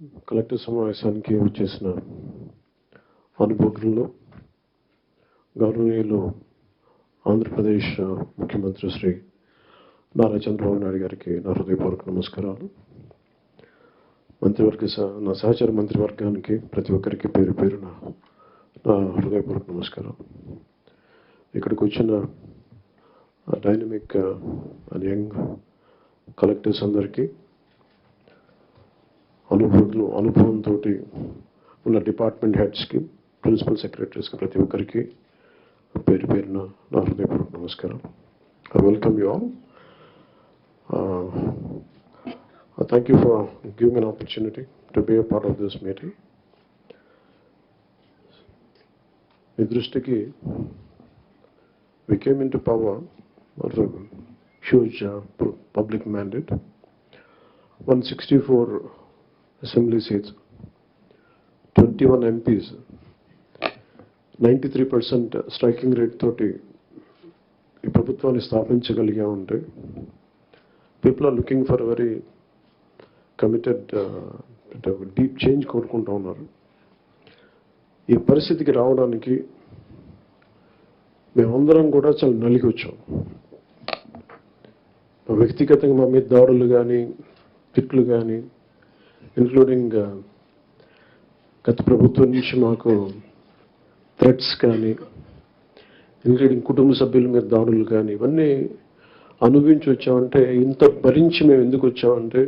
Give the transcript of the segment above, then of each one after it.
Collector సమావేశానికి వచ్చేసిన అనుభవంలో గౌరవనీయులు ఆంధ్రప్రదేశ్ ముఖ్యమంత్రి శ్రీ నారా చంద్రబాబు నాయుడు గారికి నా హృదయపూర్వక నమస్కారాలు. మంత్రివర్గ నా సహచర మంత్రివర్గానికి ప్రతి ఒక్కరికి పేరు పేరున నా హృదయపూర్వక నమస్కారం ఇక్కడికి వచ్చిన డైనమిక్ అండ్ యంగ్ కలెక్టర్స్ అందరికీ అనుభవం అనుభవంతో ఉన్న డిపార్ట్మెంట్ హెడ్స్కి ప్రిన్సిపల్ సెక్రటరీస్కి ప్రతి ఒక్కరికి పేరు పేరున నా హృదయపూర్వక నమస్కారం. I welcome you all thank you for giving an opportunity to be a part of this meeting మీ దృష్టికి we came into power of a huge uh, pu- public mandate, 164 assembly seats, 21 MPs, 93 percent striking rate తోటి ఈ ప్రభుత్వాన్ని స్థాపించగలిగా ఉంటే people are looking for very committed deep change కోరుకుంటూ ఉన్నారు. ఈ పరిస్థితికి రావడానికి మేమందరం కూడా చాలా నలిగి వచ్చాం వ్యక్తిగతంగా మా మీద దాడులు కానీ తిట్లు కానీ ఇన్క్లూడింగ్ uh, గత ప్రభుత్వం నుంచి మాకు థ్రెట్స్ కానీ ఇంక్లూడింగ్ కుటుంబ సభ్యుల మీద దాడులు కానీ ఇవన్నీ అనుభవించి వచ్చామంటే ఇంత భరించి మేము ఎందుకు వచ్చామంటే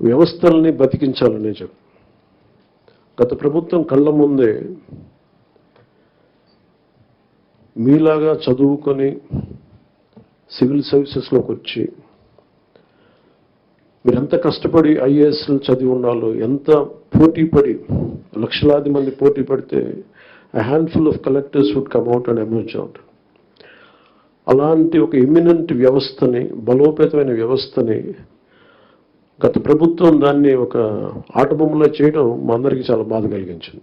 వ్యవస్థల్ని బతికించాలనే చెప్పు. గత ప్రభుత్వం కళ్ళ ముందే మీలాగా చదువుకొని సివిల్ సర్వీసెస్లోకి వచ్చి మీరు ఎంత కష్టపడి ఐఏఎస్లు చదివి ఉండాలో ఎంత పోటీ పడి లక్షలాది మంది పోటీ పడితే a handful of collectors would come out and emerge out అలాంటి ఒక ఇమినెంట్ వ్యవస్థని బలోపేతమైన వ్యవస్థని గత ప్రభుత్వం దాన్ని ఒక ఆటబొమ్మలో చేయడం మా అందరికీ చాలా బాధ కలిగించింది.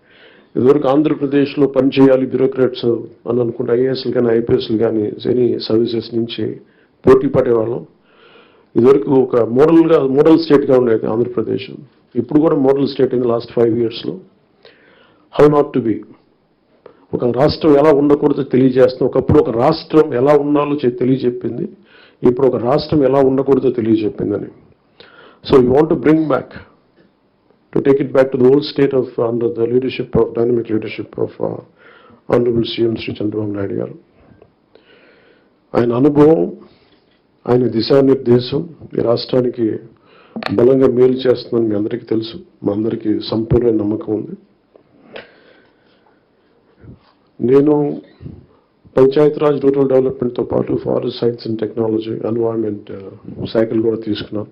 ఇదివరకు ఆంధ్రప్రదేశ్లో పనిచేయాలి బ్యూరోక్రాట్స్ అని అనుకుంటే ఐఏఎస్లు కానీ ఐపీఎస్లు కానీ ఎనీ సర్వీసెస్ నుంచి పోటీ పడేవాళ్ళం. ఇదివరకు ఒక మోడల్గా మోడల్ స్టేట్గా ఉండేది ఆంధ్రప్రదేశ్. ఇప్పుడు కూడా మోడల్ స్టేట్ అయింది లాస్ట్ ఫైవ్ ఇయర్స్లో. హౌ నాట్ టు బి ఒక రాష్ట్రం ఎలా ఉండకూడదో తెలియజేస్తాం ఒకప్పుడు ఒక రాష్ట్రం ఎలా ఉండాలో తెలియజెప్పింది. ఇప్పుడు ఒక రాష్ట్రం ఎలా ఉండకూడదో తెలియజెప్పిందని. So you want to bring back to take it back to the old state of under the leadership of dynamic leadership of uh, Honorable CM Sri Chandrababu Naidu గారు ఆయన అనుభవం ఆయన దిశానిర్దేశం ఈ రాష్ట్రానికి బలంగా మేలు చేస్తుందని మీ అందరికీ తెలుసు. మా అందరికీ సంపూర్ణ నమ్మకం ఉంది. నేను పంచాయతీరాజ్ రూరల్ డెవలప్మెంట్తో పాటు forest science and technology environment శాఖలు కూడా తీసుకున్నాను.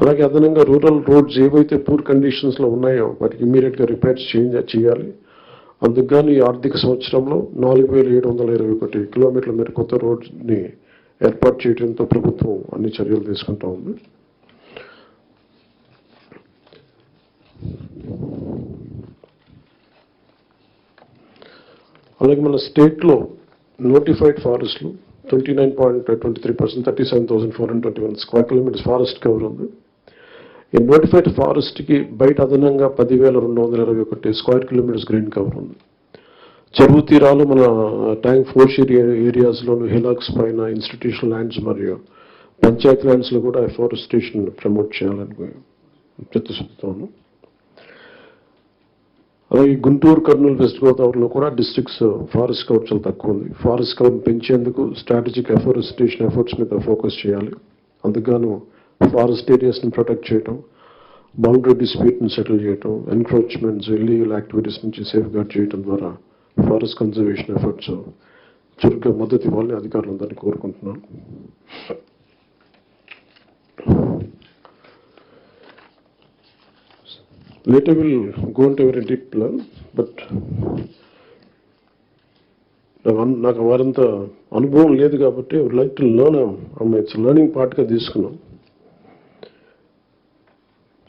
అలాగే అదనంగా రూరల్ రోడ్స్ ఏవైతే పూర్ కండిషన్స్లో ఉన్నాయో వాటికి ఇమీడియట్గా రిపేర్స్ చేంజ్ చేయాలి. అందుకు ఈ ఆర్థిక సంవత్సరంలో నాలుగు వేల ఏడు వందల ఇరవై ఒకటి కిలోమీటర్ల మేర కొత్త రోడ్ని ఏర్పాటు చేయడంతో ప్రభుత్వం అన్ని చర్యలు తీసుకుంటా ఉంది. అలాగే మన స్టేట్లో notified ఫారెస్ట్లు twenty nine point twenty three percent thirty seven thousand four hundred twenty one square kilometres forest cover ఉంది. ఈ నోటిఫైడ్ ఫారెస్ట్కి బయట అదనంగా పదివేల రెండు వందల ఇరవై ఒకటి స్క్వేర్ కిలోమీటర్స్ గ్రీన్ కవర్ ఉంది. చెరువు తీరాలు మన ట్యాంక్ ఫోర్స్ ఏరియా ఏరియాస్లోను హిలాక్స్ పైన ఇన్స్టిట్యూషనల్ ల్యాండ్స్ మరియు పంచాయత్ ల్యాండ్స్లో కూడా ఎఫారెస్టేషన్ ప్రమోట్ చేయాలని చిత్తశుద్ధితోను అలాగే గుంటూరు కర్నూలు వెస్ట్ గోదావరిలో కూడా డిస్ట్రిక్ట్స్ ఫారెస్ట్ కవర్ చాలా తక్కువ ఉంది. ఫారెస్ట్ కవర్ పెంచేందుకు స్ట్రాటజిక్ ఎఫారెస్టేషన్ ఎఫర్ట్స్ మీద ఫోకస్ చేయాలి. అందుకు ఫారెస్ట్ ఏరియాస్ని ప్రొటెక్ట్ చేయటం బౌండరీ డిస్ప్యూట్ని సెటిల్ చేయటం ఎన్క్రోచ్మెంట్స్ ఇల్లీగల్ యాక్టివిటీస్ నుంచి సేఫ్ గార్డ్ చేయటం ద్వారా ఫారెస్ట్ కన్జర్వేషన్ ఎఫర్ట్స్ చురుగ్గా మద్దతు ఇవ్వాలని అధికారులందరినీ కోరుకుంటున్నాను later we'll go into very deep level, but నాకు వారంత అనుభవం లేదు కాబట్టి like to learn it's learning పార్ట్గా తీసుకున్నాం.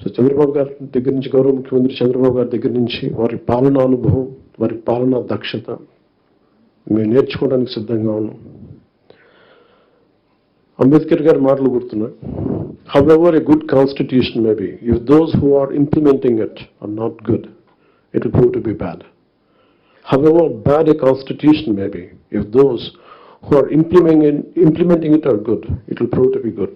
సో చంద్రబాబు గారి దగ్గర నుంచి గౌరవ ముఖ్యమంత్రి చంద్రబాబు గారి దగ్గర నుంచి వారి పాలనా అనుభవం వారి పాలనా దక్షత మేము నేర్చుకోవడానికి సిద్ధంగా ఉన్నాం. అంబేద్కర్ గారి మాటలు గుర్తున్నా however a good constitution may be if those who are implementing it are not good it will prove to be bad however bad a constitution may be if those who are implementing implementing it are good it will prove to be good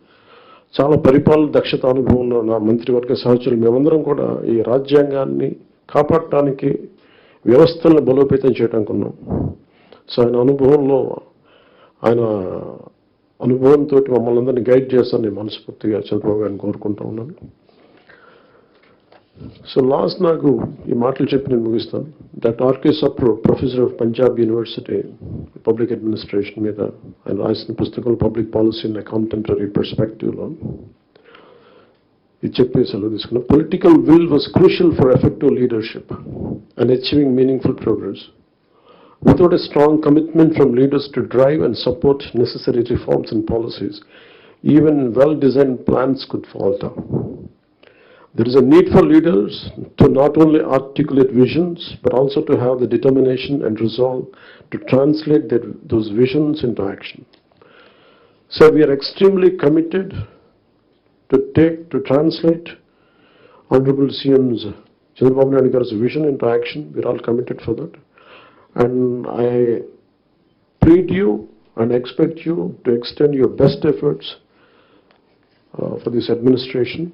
చాలా పరిపాలన దక్షత అనుభవం ఉన్న నా మంత్రివర్గ సహచరులు మేమందరం కూడా ఈ రాజ్యాంగాన్ని కాపాడటానికి వ్యవస్థలను బలోపేతం చేయడానికి ఉన్నాం. సో ఆయన అనుభవంలో ఆయన అనుభవంతో మమ్మల్ని అందరినీ గైడ్ చేస్తాను నేను మనస్ఫూర్తిగా చంద్రబాబు గారిని కోరుకుంటా ఉన్నాను. సో లాస్ట్ నాకు ఈ మాటలు చెప్పి నేను ముగిస్తాను. That R K Sapru professor of Punjab university public administration మీద ఆయన రాసిన పుస్తకం పబ్లిక్ పాలసీ ఇన్ కాంటెంపరీ పర్స్పెక్టివ్లో ఇది చెప్పి సెలవు తీసుకున్నా political will was crucial for effective leadership and achieving meaningful progress Without a strong commitment from leaders to drive and support necessary reforms and policies, even well-designed plans could falter. There is a need for leaders to not only articulate visions, but also to have the determination and resolve to translate those visions into action. So we are extremely committed to take, to translate Honorable CM's Chandrababu vision into action. We're all committed for that. And I plead you and expect you to extend your best efforts uh, for this administration.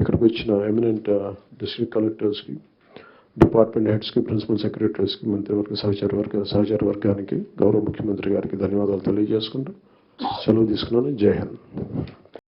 ఇక్కడికి వచ్చిన eminent district కలెక్టర్స్కి department హెడ్స్కి principal సెక్రటరీస్కి మంత్రివర్గ సహచార వర్గ సహచార వర్గానికి గౌరవ ముఖ్యమంత్రి గారికి ధన్యవాదాలు తెలియజేసుకుంటూ సెలవు తీసుకున్నాను. జై హింద్.